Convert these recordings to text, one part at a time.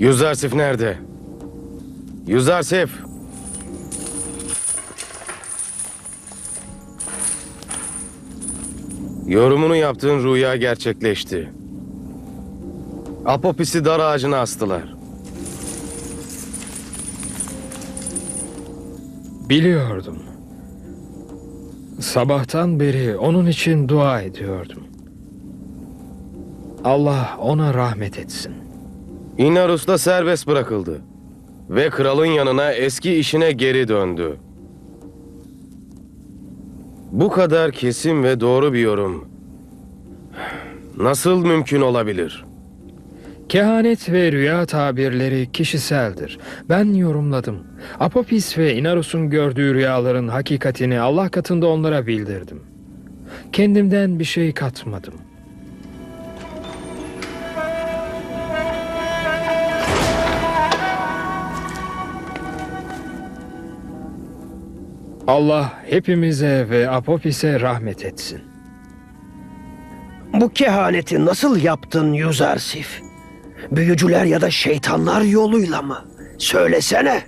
Yüzarsif nerede? Yüzarsif! Yorumunu yaptığın rüya gerçekleşti. Apopis'i dar ağacına astılar. Biliyordum. Sabahtan beri onun için dua ediyordum. Allah ona rahmet etsin. Inarus da serbest bırakıldı. Ve kralın yanına eski işine geri döndü. Bu kadar kesin ve doğru bir yorum. Nasıl mümkün olabilir? Kehanet ve rüya tabirleri kişiseldir. Ben yorumladım. Apopis ve Inarus'un gördüğü rüyaların hakikatini Allah katında onlara bildirdim. Kendimden bir şey katmadım. Allah hepimize ve Apopis'e rahmet etsin. Bu kehaneti nasıl yaptın Yüzersif? Büyücüler ya da şeytanlar yoluyla mı? Söylesene.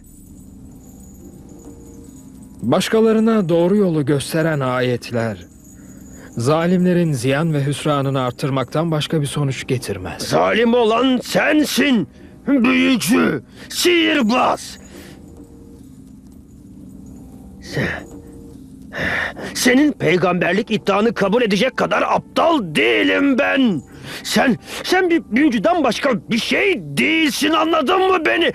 Başkalarına doğru yolu gösteren ayetler, zalimlerin ziyan ve hüsranını artırmaktan başka bir sonuç getirmez. Zalim olan sensin. Büyücü, sihirbaz. Sen, senin peygamberlik iddianı kabul edecek kadar aptal değilim ben. Sen, sen bir büyücüden başka bir şey değilsin anladın mı beni?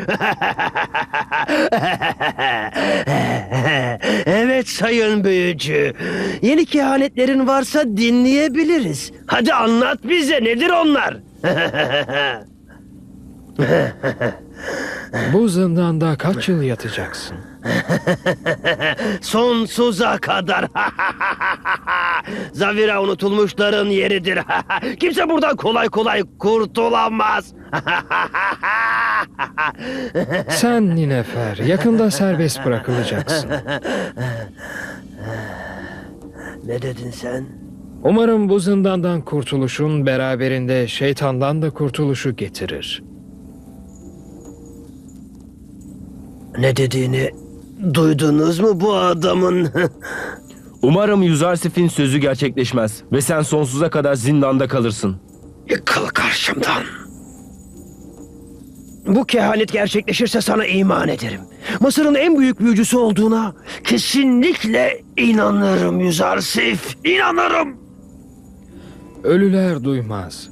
evet sayın büyücü. Yeni kehanetlerin varsa dinleyebiliriz. Hadi anlat bize nedir onlar? Bu zindanda kaç yıl yatacaksın? Sonsuza kadar. Zavira unutulmuşların yeridir. Kimse buradan kolay kolay kurtulamaz. Sen Ninefer, yakında serbest bırakılacaksın. ne dedin sen? Umarım bu zindandan kurtuluşun beraberinde şeytandan da kurtuluşu getirir. Ne dediğini duydunuz mu bu adamın? Umarım Yüzarsif'in sözü gerçekleşmez ve sen sonsuza kadar zindanda kalırsın. Yıkıl karşımdan. Bu kehanet gerçekleşirse sana iman ederim. Mısır'ın en büyük büyücüsü olduğuna kesinlikle inanırım Yüzarsif. İnanırım. Ölüler duymaz.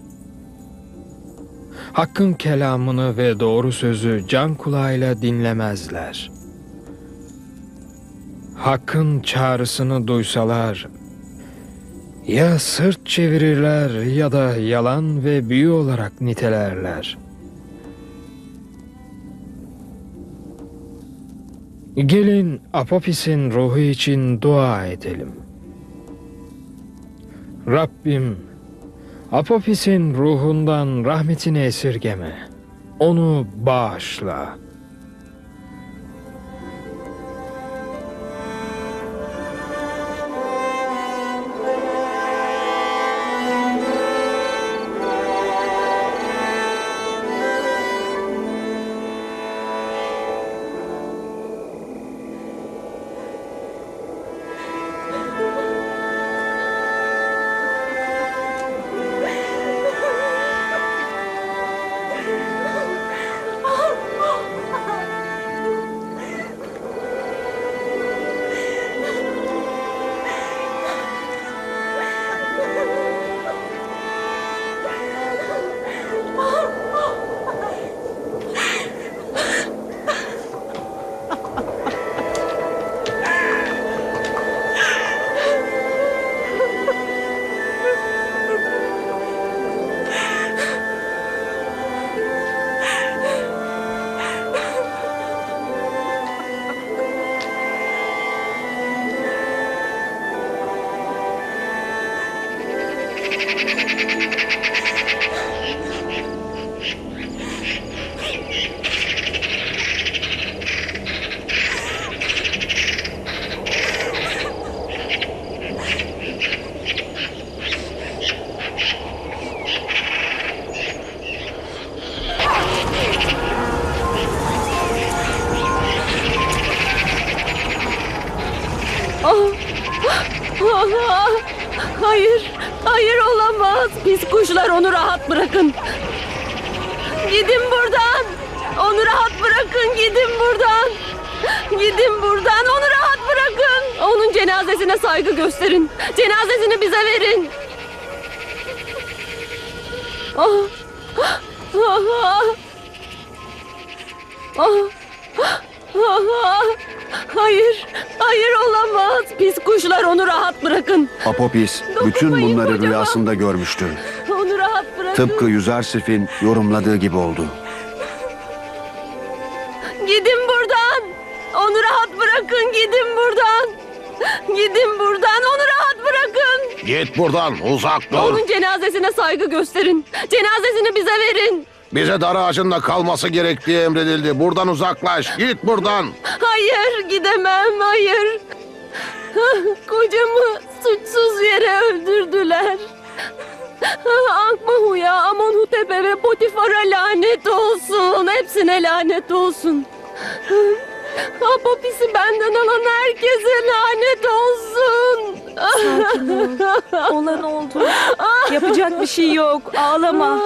Hakkın kelamını ve doğru sözü can kulağıyla dinlemezler. Hakkın çağrısını duysalar ya sırt çevirirler ya da yalan ve büyü olarak nitelerler. Gelin Apopis'in ruhu için dua edelim. Rabbim Apopis'in ruhundan rahmetini esirgeme. Onu bağışla. Allah! Hayır, hayır olamaz. Pis kuşlar onu rahat bırakın. Gidin buradan. Onu rahat bırakın, gidin buradan. Gidin buradan, onu rahat bırakın. Onun cenazesine saygı gösterin. Cenazesini bize verin. Ah! Ah! Ah! ah. Hayır, hayır olamaz. Pis kuşlar onu rahat bırakın. Apopis bütün Dokunmayın bunları kocaman. rüyasında görmüştü. Onu rahat bırakın. Tıpkı Yüzersif'in yorumladığı gibi oldu. Gidin buradan. Onu rahat bırakın. Gidin buradan. Gidin buradan. Onu rahat bırakın. Git buradan uzak dur. Onun cenazesine saygı gösterin. Cenazesini bize verin. Bize dar ağacında kalması gerektiği emredildi. Buradan uzaklaş. Git buradan. Hayır, gidemem. Hayır. Kocamı suçsuz yere öldürdüler. Ankmahu'ya, Amonhotep'e ve Potifar'a lanet olsun. Hepsine lanet olsun. Apopis'i benden alan herkese lanet olsun. Olan oldu. Yapacak bir şey yok. Ağlama.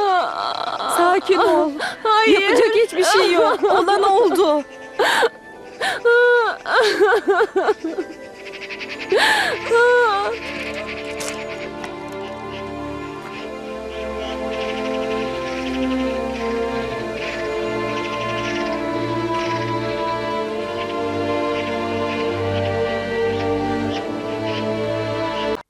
Sakin ol. Hayır. Yapacak hiçbir şey yok. Olan oldu.